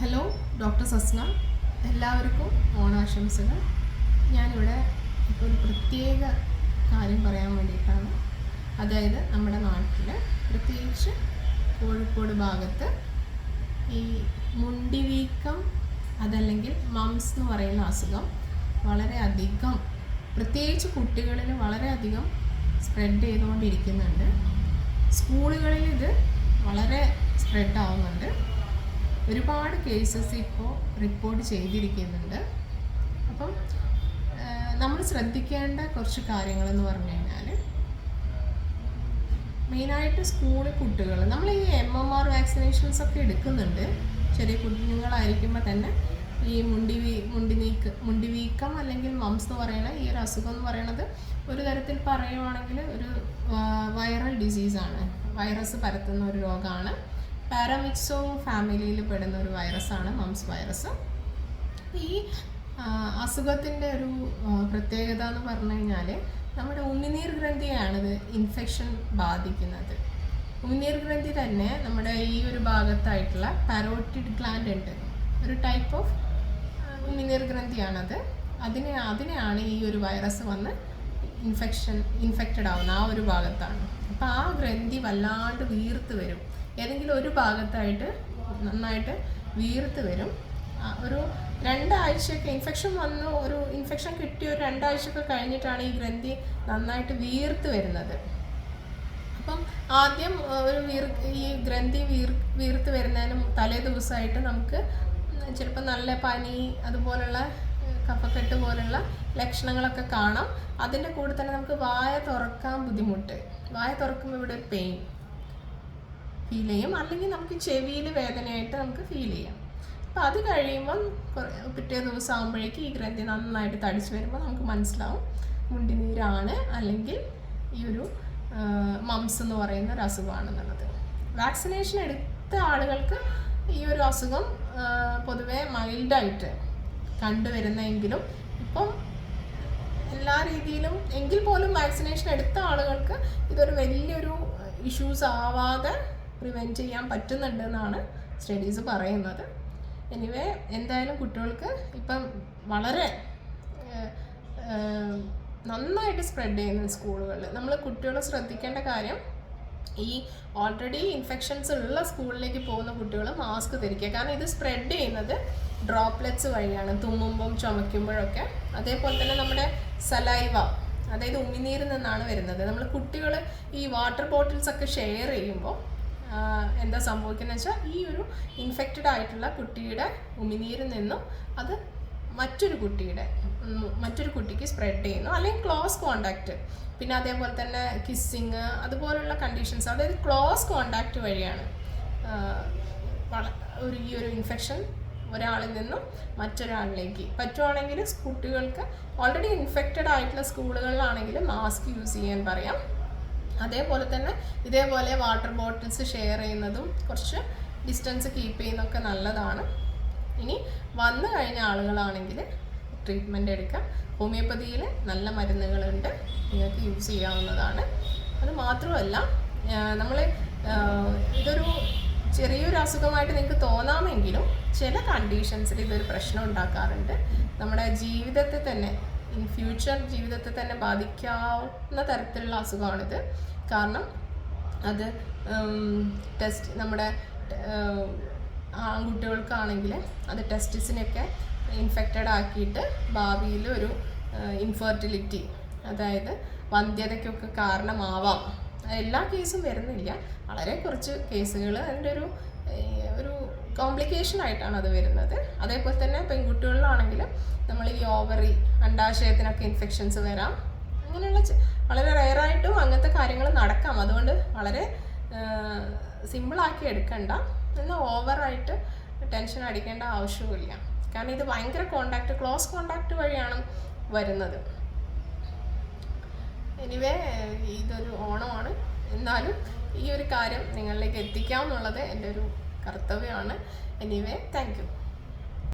Hello doctor Sasna എല്ലാവർക്കും ഓണാശംസകൾ. ഞാനിവിടെ ഇപ്പോൾ ഒരു പ്രത്യേക കാര്യം പറയാൻ വേണ്ടിയിട്ടാണ്. അതായത് നമ്മുടെ നാട്ടിൽ പ്രത്യേകിച്ച് കോഴിക്കോട് ഭാഗത്ത് ഈ മുണ്ടിവീക്കം അതല്ലെങ്കിൽ മംസ് എന്ന് പറയുന്ന അസുഖം വളരെയധികം പ്രത്യേകിച്ച് കുട്ടികളിൽ വളരെയധികം സ്പ്രെഡ് ചെയ്തുകൊണ്ടിരിക്കുന്നുണ്ട്. സ്കൂളുകളിൽ ഇത് വളരെ സ്പ്രെഡ് ആവുന്നുണ്ട്. ഒരുപാട് കേസസ് ഇപ്പോൾ റിപ്പോർട്ട് ചെയ്തിരിക്കുന്നുണ്ട്. അപ്പം നമ്മൾ ശ്രദ്ധിക്കേണ്ട കുറച്ച് കാര്യങ്ങളെന്ന് പറഞ്ഞു കഴിഞ്ഞാൽ മെയിനായിട്ട് സ്കൂളിൽ കുട്ടികൾ നമ്മൾ ഈ എം എം ആർ വാക്സിനേഷൻസ് ഒക്കെ എടുക്കുന്നുണ്ട്. ചെറിയ കുഞ്ഞുങ്ങളായിരിക്കുമ്പോൾ തന്നെ ഈ മുണ്ടി മുണ്ടി നീക്ക് മുണ്ടി വീക്കം അല്ലെങ്കിൽ മംസ് എന്ന് പറയുന്ന ഈ ഒരു അസുഖം എന്ന് പറയുന്നത് ഒരു തരത്തിൽ പറയുവാണെങ്കിൽ ഒരു വൈറൽ ഡിസീസാണ് വൈറസ് പരത്തുന്ന ഒരു രോഗമാണ്. പാരമിക്സോ ഫാമിലിയിൽ പെടുന്ന ഒരു വൈറസാണ് മംസ് വൈറസ്. ഈ അസുഖത്തിന്റെ ഒരു പ്രത്യേകത എന്ന് പറഞ്ഞു കഴിഞ്ഞാൽ നമ്മുടെ ഉമിനീർ ഗ്രന്ഥിയാണിത് ഇൻഫെക്ഷൻ ബാധിക്കുന്നത്. ഉമിനീർ ഗ്രന്ഥി തന്നെ നമ്മുടെ ഈ ഒരു ഭാഗത്തായിട്ടുള്ള പാരോട്ടിഡ് ഗ്ലാൻഡ് ഉണ്ട്. ഒരു ടൈപ്പ് ഓഫ് ഉമിനീർ ഗ്രന്ഥിയാണത്. അതിനെ അതിനെയാണ് ഈ ഒരു വൈറസ് വന്ന് ഇൻഫെക്ഷൻ ഇൻഫെക്റ്റഡ് ആവുന്ന ആ ഒരു ഭാഗത്താണ്. അപ്പോൾ ആ ഗ്രന്ഥി വല്ലാണ്ട് വീർത്ത് വരും. ഏതെങ്കിലും ഒരു ഭാഗത്തായിട്ട് നന്നായിട്ട് വീർത്ത് വരും. ഒരു രണ്ടാഴ്ചയൊക്കെ ഇൻഫെക്ഷൻ വന്നു ഒരു ഇൻഫെക്ഷൻ കിട്ടിയ ഒരു രണ്ടാഴ്ചയൊക്കെ കഴിഞ്ഞിട്ടാണ് ഈ ഗ്രന്ഥി നന്നായിട്ട് വീർത്ത് വരുന്നത്. അപ്പം ആദ്യം ഒരു വീർ ഈ ഗ്രന്ഥി വീർ വീർത്ത് വരുന്നതിനും തലേ ദിവസമായിട്ട് നമുക്ക് ചിലപ്പോൾ നല്ല പനി അതുപോലുള്ള കഫക്കെട്ട് പോലുള്ള ലക്ഷണങ്ങളൊക്കെ കാണാം. അതിന്റെ കൂടെ തന്നെ നമുക്ക് വായ തുറക്കാൻ ബുദ്ധിമുട്ട്. വായ തുറക്കുമ്പോൾ ഇവിടെ പെയിൻ ഫീൽ ചെയ്യും. അല്ലെങ്കിൽ നമുക്ക് ചെവിയിൽ വേദനയായിട്ട് നമുക്ക് ഫീൽ ചെയ്യാം. അപ്പം അത് കഴിയുമ്പം പിറ്റേ ദിവസം ആകുമ്പോഴേക്കും ഈ ഗ്രന്ഥി നന്നായിട്ട് തടിച്ചു വരുമ്പോൾ നമുക്ക് മനസ്സിലാവും മുണ്ടിനീരാണ് അല്ലെങ്കിൽ ഈ ഒരു മംസ് എന്ന് പറയുന്ന ഒരു അസുഖമാണെന്നുള്ളത്. വാക്സിനേഷൻ എടുത്ത ആളുകൾക്ക് ഈ ഒരു അസുഖം പൊതുവെ മൈൽഡായിട്ട് കണ്ടുവരുന്നെങ്കിലും ഇപ്പം എല്ലാ രീതിയിലും എങ്കിൽ പോലും വാക്സിനേഷൻ എടുത്ത ആളുകൾക്ക് ഇതൊരു വലിയൊരു ഇഷ്യൂസ് ആവാതെ പ്രിവെന്റ് ചെയ്യാൻ പറ്റുന്നുണ്ടെന്നാണ് സ്റ്റഡീസ് പറയുന്നത്. എനിവേ എന്തായാലും കുട്ടികൾക്ക് ഇപ്പം വളരെ നന്നായിട്ട് സ്പ്രെഡ് ചെയ്യുന്ന സ്കൂളുകളിൽ നമ്മൾ കുട്ടികളെ ശ്രദ്ധിക്കേണ്ട കാര്യം ഈ ഓൾറെഡി ഇൻഫെക്ഷൻസ് ഉള്ള സ്കൂളിലേക്ക് പോകുന്ന കുട്ടികൾ മാസ്ക് ധരിക്കുക. കാരണം ഇത് സ്പ്രെഡ് ചെയ്യുന്നത് ഡ്രോപ്ലെറ്റ്സ് വഴിയാണ്. തുമ്മുമ്പം ചുമയ്ക്കുമ്പോഴൊക്കെ. അതേപോലെ തന്നെ നമ്മുടെ സലൈവ അതായത് ഉമിനീരിൽ നിന്നാണ് വരുന്നത്. നമ്മൾ കുട്ടികൾ ഈ വാട്ടർ ബോട്ടിൽസ് ഒക്കെ ഷെയർ ചെയ്യുമ്പോൾ എന്താ സംഭവിക്കുന്നത് വെച്ചാൽ ഈ ഒരു ഇൻഫെക്റ്റഡ് ആയിട്ടുള്ള കുട്ടിയുടെ ഉമിനീരിൽ നിന്നും അത് മറ്റൊരു കുട്ടിയുടെ മറ്റൊരു കുട്ടിക്ക് സ്പ്രെഡ് ചെയ്യുന്നു. അല്ലെങ്കിൽ ക്ലോസ് കോണ്ടാക്റ്റ് പിന്നെ അതേപോലെ തന്നെ കിസ്സിങ് അതുപോലുള്ള കണ്ടീഷൻസ് അതായത് ക്ലോസ് കോണ്ടാക്റ്റ് വഴിയാണ് ഒരു ഈ ഒരു ഇൻഫെക്ഷൻ ഒരാളിൽ നിന്നും മറ്റൊരാളിലേക്ക്. പറ്റുവാണെങ്കിൽ കുട്ടികൾക്ക് ഓൾറെഡി ഇൻഫെക്റ്റഡ് ആയിട്ടുള്ള സ്കൂളുകളിലാണെങ്കിൽ മാസ്ക് യൂസ് ചെയ്യാൻ പറയാം. അതേപോലെ തന്നെ ഇതേപോലെ വാട്ടർ ബോട്ടിൽസ് ഷെയർ ചെയ്യുന്നതും കുറച്ച് ഡിസ്റ്റൻസ് കീപ്പ് ചെയ്യുന്നതൊക്കെ നല്ലതാണ്. ഇനി വന്നു കഴിഞ്ഞ ആളുകളാണെങ്കിൽ ട്രീറ്റ്മെന്റ് എടുക്കാം. ഹോമിയോപ്പതിയിൽ നല്ല മരുന്നുകളുണ്ട്. നിങ്ങൾക്ക് യൂസ് ചെയ്യാവുന്നതാണ്. അത് മാത്രമല്ല നമ്മൾ ഇതൊരു ചെറിയൊരു അസുഖമായിട്ട് നിങ്ങൾക്ക് തോന്നാമെങ്കിലും ചില കണ്ടീഷൻസിൽ ഇതൊരു പ്രശ്നം ഉണ്ടാക്കാറുണ്ട്. നമ്മുടെ ജീവിതത്തെ തന്നെ ഇൻ ഫ്യൂച്ചർ ജീവിതത്തെ തന്നെ ബാധിക്കാവുന്ന തരത്തിലുള്ള അസുഖമാണിത്. കാരണം അത് ടെസ്റ്റ് നമ്മുടെ ആൺകുട്ടികൾക്കാണെങ്കിൽ അത് ടെസ്റ്റിസിനൊക്കെ ഇൻഫെക്റ്റഡ് ആക്കിയിട്ട് ഭാവിയിൽ ഒരു ഇൻഫെർട്ടിലിറ്റി അതായത് വന്ധ്യതയ്ക്കൊക്കെ കാരണമാവാം. എല്ലാ കേസും വരുന്നില്ല. വളരെ കുറച്ച് കേസുകൾ അതിന്റെ ഒരു ഒരു കോംപ്ലിക്കേഷൻ ആയിട്ടാണ് അത് വരുന്നത്. അതേപോലെ തന്നെ പെൺകുട്ടികളിലാണെങ്കിൽ നമ്മൾ ഈ ഓവറി അണ്ടാശയത്തിനൊക്കെ ഇൻഫെക്ഷൻസ് വരാം. അങ്ങനെയുള്ള വളരെ റെയറായിട്ടും അങ്ങനത്തെ കാര്യങ്ങൾ നടക്കാം. അതുകൊണ്ട് വളരെ സിമ്പിളാക്കി എടുക്കണ്ട. എന്നാൽ ഓവറായിട്ട് ടെൻഷൻ അടിക്കേണ്ട ആവശ്യമില്ല കാരണം ഇത് ഭയങ്കര കോണ്ടാക്ട് ക്ലോസ് കോണ്ടാക്ട് വഴിയാണ് വരുന്നത്. എനിവേ ഇതൊരു ഓണമാണ്. എന്നാലും ഈ ഒരു കാര്യം നിങ്ങളിലേക്ക് എത്തിക്കാം എന്നുള്ളത് എന്റെ ഒരു കർത്തവ്യമാണ് എനിവേ താങ്ക് യു